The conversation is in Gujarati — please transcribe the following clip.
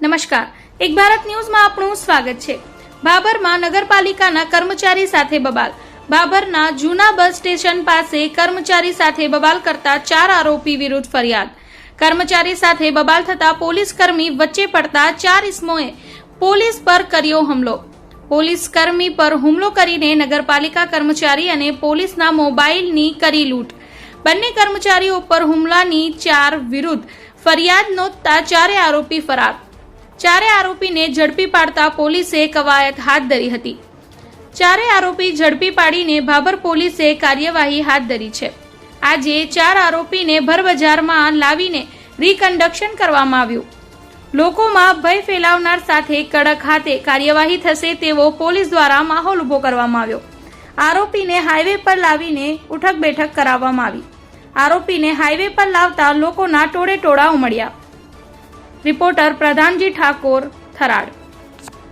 નમસ્કાર. એક ભારત ન્યૂઝમાં આપનું સ્વાગત છે. બાબરમાં નગરપાલિકાના કર્મચારી સાથે બબાલ. બાબરના જૂના બસ સ્ટેશન પાસે કર્મચારી સાથે બબાલ કરતા ચાર આરોપી વિરુદ્ધ ફરિયાદ. કર્મચારી સાથે બબાલ થતા પોલીસ કર્મી વચ્ચે પડતા ચાર ઇસમોએ પોલીસ પર કર્યો હુમલો. પોલીસ કર્મી પર હુમલો કરીને નગરપાલિકા કર્મચારી અને પોલીસના મોબાઈલની કરી લૂંટ. બંને કર્મચારીઓ પર હુમલાની ચાર વિરુદ્ધ ફરિયાદ નોંધતા ચારે આરોપી ફરાર. ચારે આરોપીને ઝડપી પાડતા પોલીસે કવાયત હાથ ધરી હતી. ચારે આરોપી ઝડપી પાડીને ભાભર પોલીસે કાર્યવાહી હાથ ધરી છે. આજે ચાર આરોપીને ભરબજારમાં લાવીને રિકન્ડક્શન કરવામાં આવ્યું. લોકોમાં ભય ફેલાવનાર સાથે કડક હાથે કાર્યવાહી થશે તેવો પોલીસ દ્વારા માહોલ ઊભો કરવામાં આવ્યો. આરોપીને હાઈવે પર લાવીને ઉઠક બેઠક કરાવવામાં આવી. આરોપીને હાઈવે પર લાવતા લોકોના ટોળે ટોળા ઉમડ્યા રિપોર્ટર પ્રધાનજી ઠાકોર થરાડ